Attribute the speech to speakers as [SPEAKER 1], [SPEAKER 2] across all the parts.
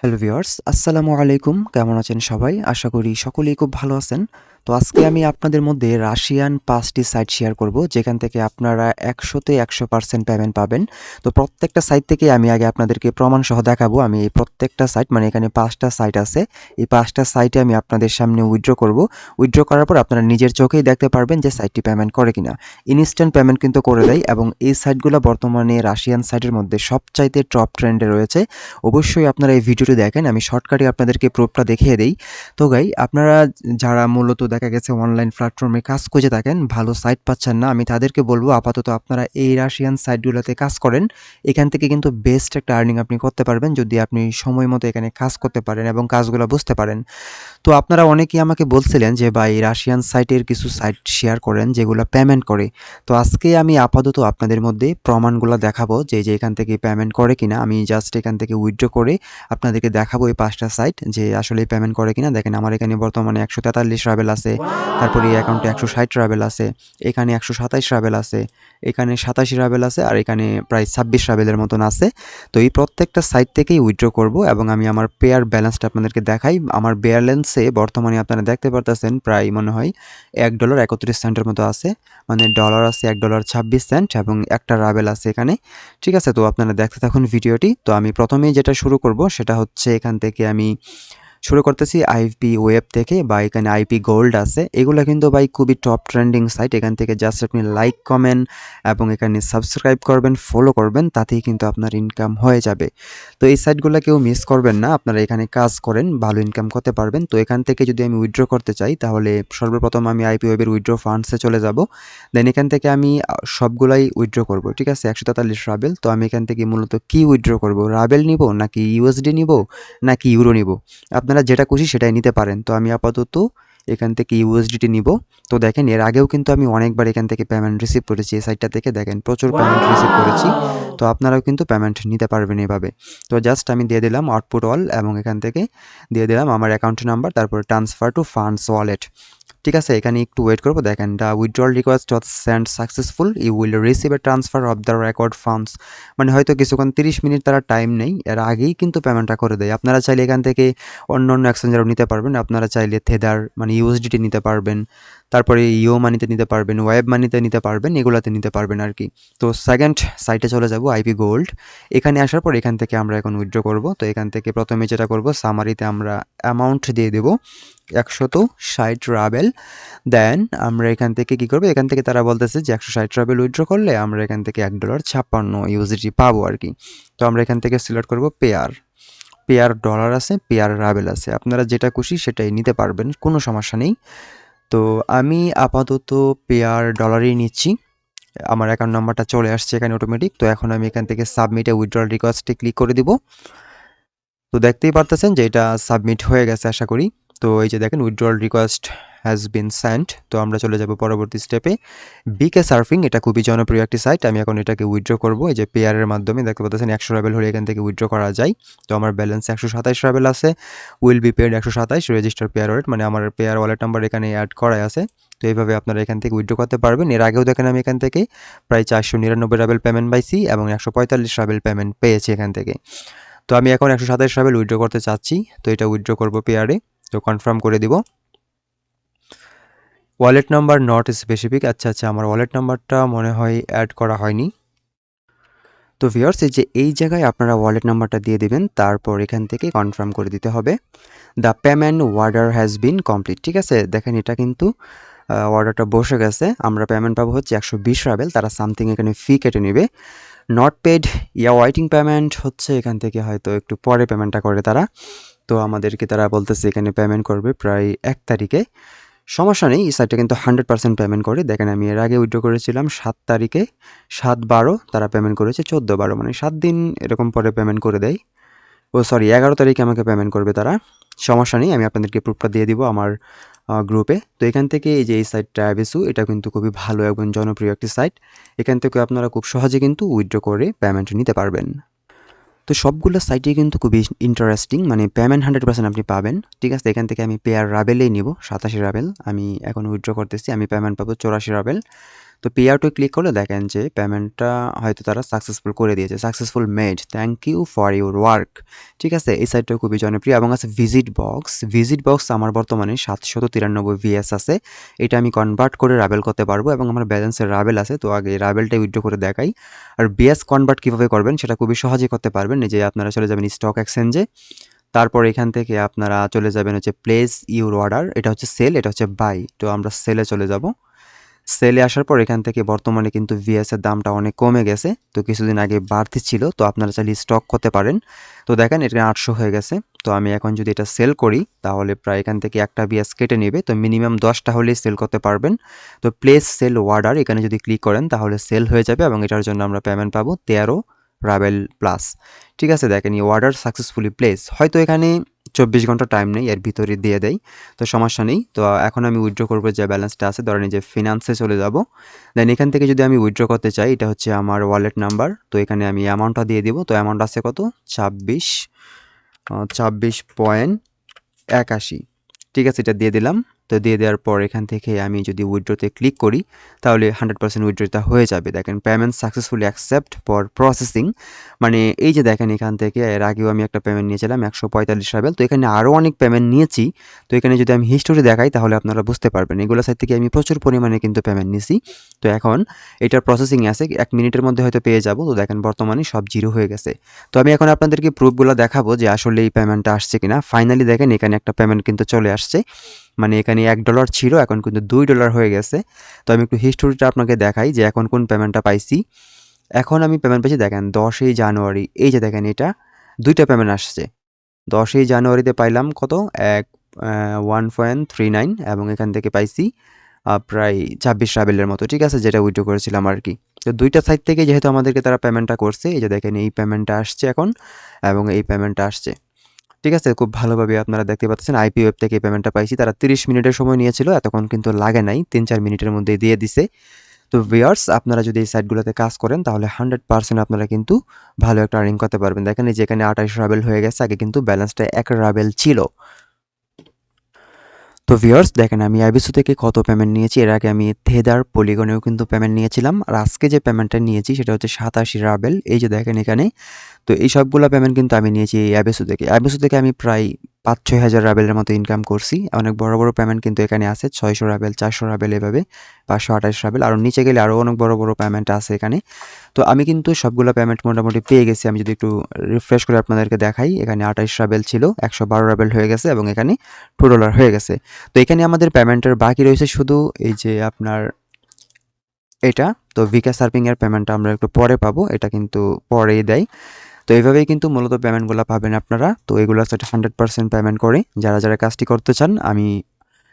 [SPEAKER 1] Hello viewers আসসালামু আলাইকুম। কেমন আছেন সবাই? আশা করি সকলেই খুব ভালো আছেন। তো আজকে আমি আপনাদের মধ্যে রাশিয়ান পাঁচটি সাইট শেয়ার করব, যেখান থেকে আপনারা একশোতে একশো পার্সেন্ট পেমেন্ট পাবেন। তো প্রত্যেকটা সাইট থেকে আমি আগে আপনাদেরকে প্রমাণ সহ দেখাবো। আমি এই প্রত্যেকটা সাইট মানে এখানে পাঁচটা সাইট আছে, এই পাঁচটা সাইটে আমি আপনাদের সামনে উইথড্র করব। উইথড্র করার পর আপনারা নিজের চোখেই দেখতে পারবেন যে সাইটটি পেমেন্ট করে কিনা। ইনস্ট্যান্ট পেমেন্ট কিন্তু করে দেয় এবং এই সাইটগুলো বর্তমানে রাশিয়ান সাইটের মধ্যে সবচাইতে টপ ট্রেন্ডে রয়েছে। অবশ্যই আপনারা এই ভিডিওটি দেখেন, আমি শর্টকাটে আপনাদেরকে প্রুফটা দেখিয়ে দিই। তো গাই আপনারা যারা মূলত দেখা গেছে অনলাইন প্ল্যাটফর্মে কাজ খুঁজে থাকেন, ভালো সাইট পাচ্ছেন না। আমি তাদেরকে বলব, আপাতত আপনারা এই রাশিয়ান সাইটগুলোতে কাজ করেন। এখান থেকে কিন্তু বেস্ট একটা আর্নিং আপনি করতে পারবেন যদি আপনি সময় মতো এখানে কাজ করতে পারেন এবং কাজগুলো বুঝতে পারেন। তো আপনারা অনেকেই আমাকে বলছিলেন যে, ভাই রাশিয়ান সাইটের কিছু সাইট শেয়ার করেন যেগুলো পেমেন্ট করে। তো আজকে আমি আপাতত আপনাদের মধ্যে প্রমাণগুলো দেখাবো যে যে এখান থেকে পেমেন্ট করে কিনা। আমি জাস্ট এখান থেকে উইথড্র করে আপনাদেরকে দেখাবো এই পাঁচটা সাইট যে আসলে পেমেন্ট করে কিনা। দেখেন, আমার এখানে বর্তমানে একশো তেতাল্লিশ রাবেল আছে। তারপরে এই অ্যাকাউন্টে একশো ষাট রাবেল আছে। এখানে একশো সাতাইশ রাবেল আছে। এখানে সাতাশি রাবেল আছে আর এখানে প্রায় ছাব্বিশ রাবেলের মতন আছে। তো এই প্রত্যেকটা সাইট থেকেই উইথড্র করব এবং আমি আমার পেয়ার ব্যালেন্সটা আপনাদেরকে দেখাই। আমার ব্যালেন্সে বর্তমানে আপনারা দেখতে পারতেছেন প্রায় মনে হয় এক ডলার একত্রিশ সেন্টের মতো আছে। মানে ডলার আছে এক ডলার ছাব্বিশ সেন্ট এবং একটা রাবেল আছে এখানে। ঠিক আছে, তো আপনারা দেখতে থাকুন ভিডিওটি তো আমি প্রথমেই যেটা শুরু করব সেটা হচ্ছে এখান থেকে আমি শুরু করতেছি আইপি ওয়েব থেকে বা এখানে আইপি গোল্ড আছে। এগুলো কিন্তু ভাই খুবই টপ ট্রেন্ডিং সাইট এখান থেকে জাস্ট আপনি লাইক কমেন্ট এবং এখানে সাবস্ক্রাইব করবেন ফলো করবেন, তাতেই কিন্তু আপনার ইনকাম হয়ে যাবে। তো এই সাইটগুলো কেউ মিস করবেন না। আপনারা এখানে কাজ করেন, ভালো ইনকাম করতে পারবেন। তো এখান থেকে যদি আমি উইথড্র করতে চাই, তাহলে সর্বপ্রথম আমি আইপি ওয়েবের উইথড্র ফান্ডসে চলে যাব। দেন এখান থেকে আমি সবগুলাই উইথড্র করব, ঠিক আছে? একশো তেতাল্লিশ রাবেল তো আমি এখান থেকে মূলত কি উইথড্র করব? রাবেল নিব নাকি ইউএসডি নিব নাকি ইউরো নিব? আপনারা যেটা খুশি সেটাই নিতে পারেন। তো আমি আপাতত এখান থেকে ইউএসডিটি নিব। তো দেখেন এর আগেও কিন্তু আমি অনেকবার এখান থেকে পেমেন্ট রিসিভ করেছি এই সাইটটা থেকে দেখেন প্রচুর পেমেন্ট রিসিভ করেছি। তো আপনারাও কিন্তু পেমেন্ট নিতে পারবেন এভাবে। তো জাস্ট আমি দিয়ে দিলাম আউটপুট অল এবং এখান থেকে দিয়ে দিলাম আমার অ্যাকাউন্ট নাম্বার তারপর ট্রান্সফার টু ফান্ডস ওয়ালেট ঠিক আছে, এখানে একটু ওয়েট করব। দেখেন the withdrawal request of send successful you will receive a transfer of the record funds মানে হয়তো কিছুক্ষণ, তিরিশ মিনিট তারা টাইম নেই। এর আগেই কিন্তু পেমেন্টটা করে দেয়। আপনারা চাইলে এখান থেকে অন্য অন্য এক্সচেঞ্জারও নিতে পারবেন। আপনারা চাইলে থেদার মানে ইউএসডিটি নিতে পারবেন। তারপরে ইও মানিতে নিতে পারবেন ওয়েব মানিতে নিতে পারবেন, এগুলাতে নিতে পারবেন আর কি। তো সেকেন্ড সাইটে চলে যাব আইপি গোল্ড এখানে আসার পর এখান থেকে আমরা এখন উইথড্র করব। তো এখান থেকে প্রথমে যেটা করব সামারিতে আমরা অ্যামাউন্ট দিয়ে দেব। একশত ষাট রাবেল। দেন আমরা এখান থেকে কি করব? এখান থেকে তারা বলতেছে যে একশো ষাট রাবেল উইথড্র করলে আমরা এখান থেকে এক ডলার ছাপ্পান্ন ইউজিটি পাবো আর কি। তো আমরা এখান থেকে সিলেক্ট করব পেয়ার পেয়ার ডলার আছে পেয়ার রাবেল আছে। আপনারা যেটা খুশি সেটাই নিতে পারবেন, কোনো সমস্যা নেই। তো আমি আপাতত পেয়ার ডলারই নিচ্ছি। আমার অ্যাকাউন্ট নাম্বারটা চলে আসছে এখানে অটোমেটিক তো এখন আমি এখান থেকে সাবমিটে উইথড্রল রিকোয়েস্টে ক্লিক করে দিব। তো দেখতেই পারতেছেন যে এটা সাবমিট হয়ে গেছে, আশা করি। তো এই যে দেখেন withdrawal request has been send তো আমরা চলে যাব পরবর্তী স্টেপে বিকে সার্ফিং এটা খুবই জনপ্রিয় একটি সাইট আমি এখন এটাকে উইথড্র করব। এই যে পেয়ারের মাধ্যমে দেখতে পাচ্ছেন, একশো রাবেল হলে এখান থেকে উইথড্র করা যায়। তো আমার ব্যালেন্স একশো সাতাইশ রাবেল আছে। উইল বি পেড একশো সাতাইশ রেজিস্টার পেয়ার ওয়ালেট মানে আমার পেয়ার ওয়ালেট নাম্বার এখানে অ্যাড করাই আছে। তো এইভাবে আপনারা এখান থেকে উইথড্র করতে পারবেন। এর আগেও দেখেন আমি এখান থেকে প্রায় চারশো নিরানব্বই রাবেল পেমেন্ট পাইছি এবং একশো পঁয়তাল্লিশ রাবেল পেমেন্ট পেয়েছি এখান থেকে। তো আমি এখন একশো সাতাইশ রাবেল উইথড্র করতে চাচ্ছি। তো এটা উইথড্র করব পেয়ারে তো কনফার্ম করে দিব। ওয়ালেট নাম্বার নট স্পেসিফিক আচ্ছা আচ্ছা আমার ওয়ালেট নাম্বারটা মনে হয় অ্যাড করা হয়নি। তো ভিওর্স যে এই জায়গায় আপনারা ওয়ালেট নাম্বারটা দিয়ে দিবেন, তারপর এখান থেকে কনফার্ম করে দিতে হবে। The payment order has been complete ঠিক আছে? দেখেন, এটা কিন্তু অর্ডারটা বসে গেছে। আমরা পেমেন্ট পাবো হচ্ছে একশো বিশ রাবেল তারা সামথিং এখানে ফি কেটে নেবে। Not paid yeah waiting payment হচ্ছে এখান থেকে হয়তো একটু পরে পেমেন্টটা করে তারা। তো আমাদেরকে তারা বলতেছে এখানে পেমেন্ট করবে প্রায় এক তারিখে। সমস্যা নেই, এই সাইটটা কিন্তু হান্ড্রেড পার্সেন্ট পেমেন্ট করে। দেখেন আমি এর আগে উইড্রো করেছিলাম সাত তারিখে, সাত বারো তারা পেমেন্ট করেছে, চোদ্দ বারো মানে সাত দিন এরকম পরে পেমেন্ট করে দেয়। ও সরি এগারো তারিখে আমাকে পেমেন্ট করবে তারা। সমস্যা নেই, আমি আপনাদেরকে প্রুফটা দিয়ে দিব আমার গ্রুপে তো এখান থেকে এই যে এই সাইটটা অ্যাবেসু এটা কিন্তু খুবই ভালো এবং জনপ্রিয় একটি সাইট এখান থেকে আপনারা খুব সহজে কিন্তু উইথড্র করে পেমেন্ট নিতে পারবেন। তো সবগুলো সাইটে কিন্তু খুবই ইন্টারেস্টিং মানে পেমেন্ট হান্ড্রেড পার্সেন্ট আপনি পাবেন। ঠিক আছে, এখান থেকে আমি পেয়ার রাবেলেই নিব, সাতাশি রাবেল আমি এখন উইথড্র করতেছি, আমি পেমেন্ট পাবো চৌরাশি রাবেল তো পে আউটে ক্লিক করলে দেখেন যে পেমেন্টটা হয়তো তারা সাকসেসফুল করে দিয়েছে। Successful made thank you for your work ঠিক আছে? এই সাইটটা খুবই জনপ্রিয় এবং আছে ভিজিট বক্স ভিজিট বক্স আমার বর্তমানে সাতশত তিরানব্বই ভিএস আছে। এটা আমি কনভার্ট করে রাবেল করতে পারব এবং আমার ব্যালেন্সের রাবেল আছে। তো আগে রাবেলটা উইথড্র করে দেখাই। আর বিএস কনভার্ট কীভাবে করবেন সেটা খুবই সহজে করতে পারবেন। নিজে আপনারা চলে যাবেন স্টক এক্সচেঞ্জে তারপর এখান থেকে আপনারা চলে যাবেন হচ্ছে প্লেস ইউর অর্ডার এটা হচ্ছে সেল এটা হচ্ছে বাই তো আমরা সেলে চলে যাব। সেলে আসার পর এখান থেকে বর্তমানে কিন্তু ভিএস এর দামটা অনেক কমে গেছে। তো কিছুদিন আগে বাড়তি ছিল, তো আপনারা চাইলে স্টক করতে পারেন। তো দেখেন এটা আটশো হয়ে গেছে। তো আমি এখন যদি এটা সেল করি, তাহলে প্রায় এখান থেকে একটা বিএস কেটে নেবে। তো মিনিমাম দশটা হলেই সেল করতে পারবেন। তো প্লেস সেল অর্ডার এখানে যদি ক্লিক করেন, তাহলে সেল হয়ে যাবে এবং এটার জন্য আমরা পেমেন্ট পাবো তেরো রাবেল প্লাস ঠিক আছে, দেখেন এই অর্ডার সাকসেসফুলি প্লেস হয়তো এখানে চব্বিশ ঘণ্টা টাইম নেই, এর ভিতরে দিয়ে দেয় তো সমস্যা নেই। তো এখন আমি উইথড্র করব, যে ব্যালেন্সটা আছে, ধরেন যে ফিনান্সে চলে যাব। দেন এখান থেকে যদি আমি উইথড্র করতে চাই, এটা হচ্ছে আমার ওয়ালেট নাম্বার তো এখানে আমি অ্যামাউন্টটা দিয়ে দিব। তো অ্যামাউন্ট আছে কত? ছাব্বিশ ছাব্বিশ পয়েন্ট একাশি। ঠিক আছে, এটা দিয়ে দিলাম। তো দিয়ে দেওয়ার পর এখান থেকে আমি যদি উইড্রোতে ক্লিক করি, তাহলে হান্ড্রেড পার্সেন্ট উইড্রোটা হয়ে যাবে। দেখেন payment successfully accept for processing মানে এই যে দেখেন এখান থেকে, এর আগেও আমি একটা পেমেন্ট নিয়েছিলাম, একশো পঁয়তাল্লিশ রাবেল তো এখানে আরও অনেক পেমেন্ট নিয়েছি। তো এখানে যদি আমি হিস্টোরি দেখাই, তাহলে আপনারা বুঝতে পারবেন। এগুলো সাইড থেকে আমি প্রচুর পরিমাণে কিন্তু পেমেন্ট নিয়েছি তো এখন এটার প্রসেসিং আছে, এক মিনিটের মধ্যে হয়তো পেয়ে যাব। তো দেখেন, বর্তমানে সব জিরো হয়ে গেছে। তো আমি এখন আপনাদেরকে প্রুফগুলো দেখাবো যে আসলে এই পেমেন্টটা আসছে কিনা। ফাইনালি দেখেন, এখানে একটা পেমেন্ট কিন্তু চলে আসছে। মানে এখানে এক ডলার ছিল, এখন কিন্তু দুই ডলার হয়ে গেছে। তো আমি একটু হিস্টোরিটা আপনাকে দেখাই যে এখন কোন পেমেন্টটা পাইছি। এখন আমি পেমেন্ট পেয়েছি দেখেন, দশই জানুয়ারি, এই যে দেখেন এটা, দুইটা পেমেন্ট আসছে। দশই জানুয়ারিতে পাইলাম কত? এক ওয়ান পয়েন্ট থ্রি নাইন এবং এখান থেকে পাইছি প্রায় ছাব্বিশ রাবেলের মতো, ঠিক আছে? যেটা উইড্রো করেছিলাম আর কি। তো দুইটা সাইড থেকে যেহেতু আমাদেরকে তারা পেমেন্টটা করছে, এই যে দেখেন এই পেমেন্টটা আসছে এখন, এবং এই পেমেন্টটা আসছে। ঠিক আছে? খুব ভালোভাবে আপনারা দেখতে পাচ্ছেন আইপি ওয়েব থেকে পেমেন্টটা পাইছি। তারা তিরিশ মিনিটের সময় নিয়েছিল, এতক্ষণ কিন্তু লাগে নাই। তিন চার মিনিটের মধ্যে দিয়ে দিছে। তো ভিয়ার্স আপনারা যদি এই সাইটগুলোতে কাজ করেন, তাহলে হান্ড্রেড পার্সেন্ট আপনারা কিন্তু ভালো একটা আর্নিং করতে পারবেন। দেখেন যেখানে আঠাশ রাবেল হয়ে গেছে, আগে কিন্তু ব্যালেন্সটা এক রাবেল ছিল। তো ভিওর্স দেখেন আমি আইবিসু থেকে কত পেমেন্ট নিয়েছি? এর আগে আমি থেদার পলিগনেও কিন্তু পেমেন্ট নিয়েছিলাম। আর আজকে যে পেমেন্টটা নিয়েছি, সেটা হচ্ছে সাতাশি রাবেল এই যে দেখেন এখানে, তো এই সবগুলো পেমেন্ট কিন্তু আমি নিয়েছি এই অ্যাবেসু থেকে। অ্যাবেসু থেকে আমি প্রায় পাঁচ ছয় হাজার রাবেলের মতো ইনকাম করছি। অনেক বড় বড় পেমেন্ট কিন্তু এখানে আছে, ছয়শো রাবেল, চারশো রাবেল এভাবে, পাঁচশো আঠাশ রাবেল। আরও নিচে গেলে আরও অনেক বড় বড় পেমেন্ট আছে এখানে। তো আমি কিন্তু সবগুলো পেমেন্ট মোটামুটি পেয়ে গেছি। আমি যদি একটু রিফ্রেশ করে আপনাদেরকে দেখাই, এখানে আঠাইশ রাবেল ছিল, একশো বারো রাবেল হয়ে গেছে এবং এখানে টু ডলার হয়ে গেছে। তো এখানে আমাদের পেমেন্টের বাকি রয়েছে শুধু এই যে আপনার এটা। তো ভিকা সার্ভিংয়ের পেমেন্টটা আমরা একটু পরে পাবো, এটা কিন্তু পরেই দেয়। তো এইভাবেই কিন্তু মূলত পেমেন্টগুলো পাবেন আপনারা। তো এগুলো হচ্ছে হান্ড্রেড পার্সেন্ট পেমেন্ট করে যারা যারা কাজটি করতে চান, আমি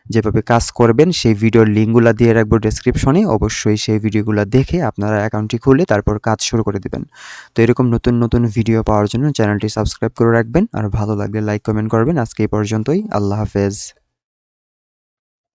[SPEAKER 1] যেভাবে কাজ করবেন সেই ভিডিওর লিঙ্কগুলো দিয়ে রাখব ডেসক্রিপশনে অবশ্যই সেই ভিডিওগুলো দেখে আপনারা অ্যাকাউন্টটি খুলে তারপর কাজ শুরু করে দেবেন। তো এরকম নতুন নতুন ভিডিও পাওয়ার জন্য চ্যানেলটি সাবস্ক্রাইব করে রাখবেন। আর ভালো লাগলে লাইক কমেন্ট করবেন। আজকে এই পর্যন্তই। আল্লাহ হাফেজ।